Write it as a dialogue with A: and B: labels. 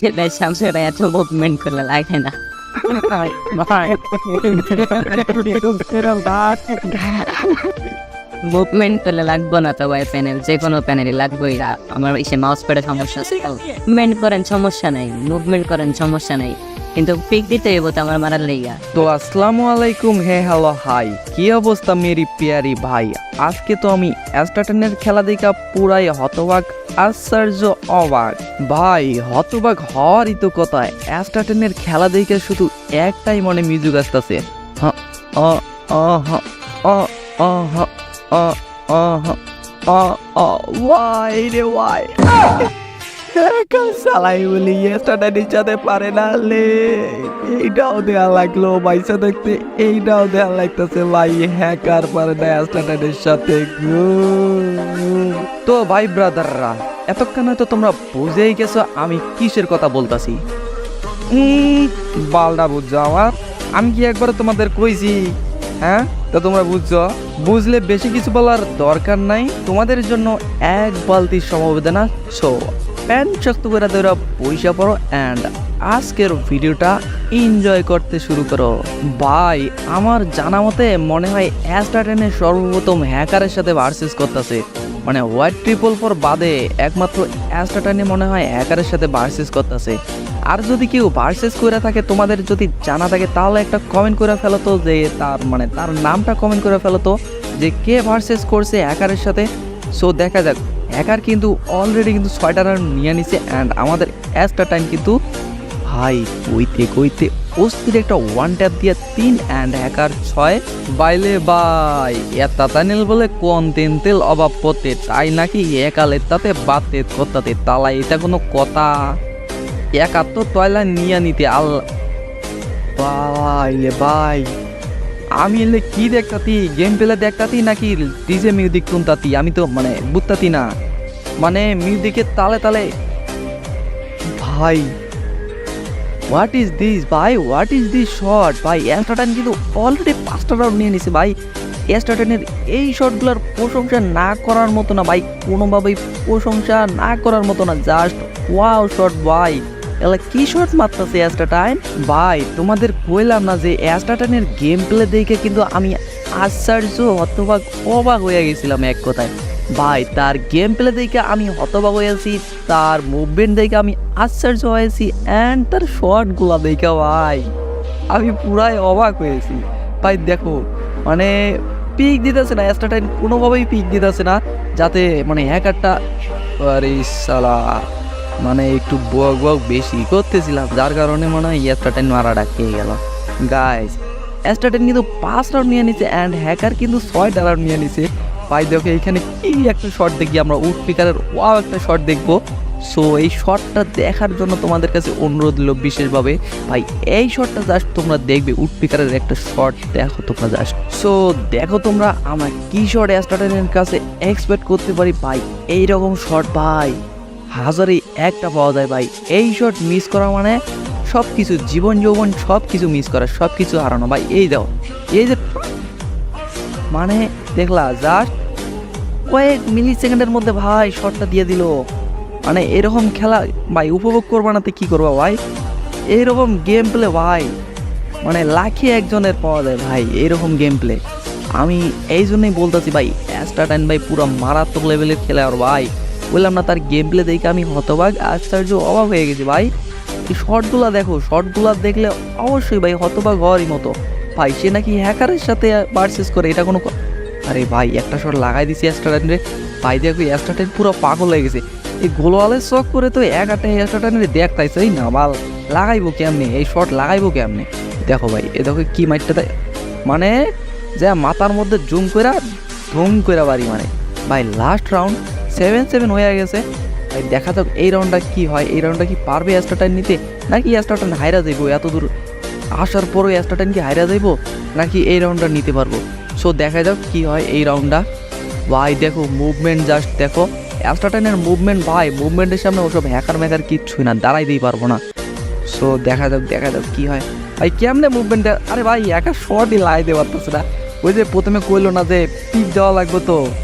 A: সেটাই শামসের এত মুভমেন্ট করলে লাগে না মুভমেন্ট করলে লাগবো না তো ভাই প্যানেল যে কোনো প্যানেলই লাগবেই। আমার এসে মাউস প্যাডে সমস্যা আছে মুভমেন্ট করেন, সমস্যা নাই মুভমেন্ট করেন, সমস্যা নাই কিন্তু পিক দিতে তো আমার মারার লেগা
B: তো আসসালামু আলাইকুম, হে হ্যালো, হাই। কি অবস্থা মেরি পিয়ারি ভাই? আজকে তো আমি অ্যাস্টাটনের খেলা দেখা পুরাই হতবাক, আশ্চর্য, অবাক। ভাই, হতবাক হওয়ারই তো কথা অ্যাস্টাটনের খেলা দেখে শুধু একটাই মনে মিউজিক আসতেছে। হ, অ অ, হ, অ অ, হ, অ অ, হ, অ অ, ওয়াই রে, ওয়াই। সালাই বলি এসটা নিচাতে পারে না লে। এইটাও দেয়া লাগল পয়সা দেখতে এইটাও দেয়া লাগতেছে ভাই হ্যাকার পারে না এসটানের সাথে। তো ভাই ব্রাদাররা, এতক্ষণ হয়তো তোমরা বুঝেই গেছো আমি কিসের কথা বলতাছি। বালডা বুঝছ আমার? আমি কি একবার তোমাদের কইছি? হ্যাঁ? তো তোমরা বুঝছ? বুঝলে বেশি কিছু বলার দরকার নাই। তোমাদের জন্য এক বালতি সমবেদনা সো প্যান্ট শক্ত করে ধরা পয়সা পড়ো অ্যান্ড আজকের ভিডিওটা এনজয় করতে শুরু করো। ভাই, আমার জানা মতে মনে হয় অ্যাস্টাটেনে সর্বপ্রথম হ্যাকারের সাথে ভার্সেস করতেছে। মানে হোয়াইট ট্রিপল ফোর বাদে একমাত্র অ্যাস্টা অ্যাস্টাটানে মনে হয় হ্যাকারের সাথে ভার্সেস করতেছে। আর যদি কেউ ভার্সেস করে থাকে, তোমাদের যদি জানা থাকে, তাহলে একটা কমেন্ট করে ফেলো তো যে তার মানে তার নামটা কমেন্ট করে ফেলো তো, যে কে ভার্সেস করছে হ্যাকারের সাথে। সো দেখা যাক। হ্যাকার কিন্তু অলরেডি কিন্তু ছয়টা রান নিয়ে নিছে অ্যান্ড আমাদের অ্যাস্টা টাইম কিন্তু ভাই কইতে কইতে অস্থির একটা ওয়ান ট্যাপ দিয়ে তিন অ্যান্ড হ্যাকার ছয় বাইলে বাই এতা তানিল বলে কোন তেন তেল অভাব পতে তাই নাকি একালে তাতে বাতে কথাতে তালা এটা কোনো কথা? একাত্তর তয়লা নিয়ে নিতে আল বাইলে বাই আমি এলে কি দেখতাতি? গেম পেলে দেখতাতি নাকি ডিজে মিউজিক শুনতাতি? আমি তো মানে বুঝতাতি না। মানে মিউজিকের তালে তালে। ভাই হোয়াট ইজ দিস ভাই হোয়াট ইজ দিস শট ভাই অ্যাস্টাটান কিন্তু অলরেডি পাঁচটা রাউন্ড নিয়ে নিছে, ভাই। অ্যাস্টাটানের এই শটগুলোর প্রশংসা না করার মতো না, ভাই। কোনোভাবেই প্রশংসা না করার মতো না জাস্ট ওয়াও শট ভাই। এলা, কি শট মারতেছে অ্যাস্টাটাইন ভাই, তোমাদের কইলাম না যে অ্যাস্টাটানের গেম প্লে দেখে কিন্তু আমি আশ্চর্য, অথবা অবাক হয়ে গেছিলাম এক কথায়। ভাই, তার গেম প্লে দেখে আমি হতবাক হয়েছি তার মুভমেন্ট দেখে আমি আশ্চর্য হয়েছি অ্যান্ড তার শটগুলো দেখে ভাই, আমি পুরাই অবাক হয়েছি ভাই, দেখো মানে পিক দিতেছে না এক্সট্রা টাইম কোনোভাবেই পিক দিতেছে না, যাতে মানে হ্যাকারটা আরে সালা মানে একটু বক বক বেশি করতেছিলাম, যার কারণে মনে হয় এক্সট্রা টাইম মারাটা খেয়ে গেল। গাইস টাইম কিন্তু পাঁচ রাউন্ড নিয়ে নিছে অ্যান্ড হ্যাকার কিন্তু ছয়টা রাউন্ড নিয়ে নিছে। ভাই, দেখো এখানে কি একটা শট দেখি, আমরা উড পিকারের ওয়াও একটা শট দেখব। সো এই শটটা দেখার জন্য তোমাদের কাছে অনুরোধ হলো বিশেষভাবে। ভাই, এই শটটা জাস্ট তোমরা দেখবে উড পিকারের একটা শট দেখো তোমরা জাস্ট সো দেখো তোমরা, আমরা কি শট অ্যাস্টাটেনের কাছে এক্সপেক্ট করতে পারি? ভাই এই রকম শট ভাই, হাজারে একটা পাওয়া যায়, ভাই। এই শট মিস করা মানে সব কিছু জীবন যৌবন সব কিছু মিস করা সব কিছু হারানো। ভাই, এই দাও এই যে মানে দেখলা জাস্ট কয়েক মিলি সেকেন্ডের মধ্যে ভাই শটটা দিয়ে দিল। মানে এরকম খেলা ভাই উপভোগ করবা না তো কী করবা ভাই? এইরকম গেম প্লে ভাই। মানে লাখে একজনের পাওয়া যায় ভাই এইরকম গেম প্লে আমি এই জন্যই বলতেছি ভাই অ্যাস্টাটাইন ভাই পুরো মারাত্মক লেভেলের খেলোয়াড় ভাই। বললাম না তার গেম প্লে দেখে আমি হতবাক আশ্চর্য অবাক হয়ে গেছি ভাই। এই শর্টগুলো দেখো শর্টগুলো দেখলে অবশ্যই ভাই হতবাক হওয়ারই মতো। ভাই সে নাকি হ্যাকারের সাথে পারচেস করে, এটা কোনো আরে ভাই, একটা শট লাগাই দিছি অ্যাস্টাটাইনরে ভাই, দেখো অ্যাস্টাটাইন পুরো পাগল হয়ে গেছে। এই গোলওয়ালের শখ করে তো এক আটটা অ্যাস্টাটাইন রে দেখতাইছে। এই না বাল লাগাইবো কেমনে? এই শট লাগাইবো কেমনে? দেখো ভাই, এ দেখো কি মাইটটা দেয় মানে যে মাথার মধ্যে জুম কইরা ধুম কইরা বাড়ি মানে ভাই লাস্ট রাউন্ড সেভেন সেভেন হয়ে গেছে। ভাই, দেখা যাক এই রাউন্ডটা কি হয়। এই রাউন্ডটা কি পারবে অ্যাস্টাটাইন নিতে? নাকি অ্যাস্টাটাইন হাইরা যাইবো? এত দূর আসার পরও অ্যাস্টাটাইন কি হাইরা যাইবো? নাকি এই রাউন্ডটা নিতে পারব? সো দেখা যাক কি হয় এই রাউন্ডটা ভাই দেখো মুভমেন্ট জাস্ট দেখো। অ্যাস্টাটাইনের মুভমেন্ট ভাই মুভমেন্টের সামনে ওসব হ্যাকার ম্যাকার কিচ্ছুই না, দাঁড়াইতেই পারব না। সো দেখা যাক দেখা যাক কী হয়। ভাই, কেমনে মুভমেন্ট আরে ভাই, একা শর্টই লাগাইতে পারতেছে না। ওই যে প্রথমে কইলো না যে পিক দেওয়া লাগবে তো।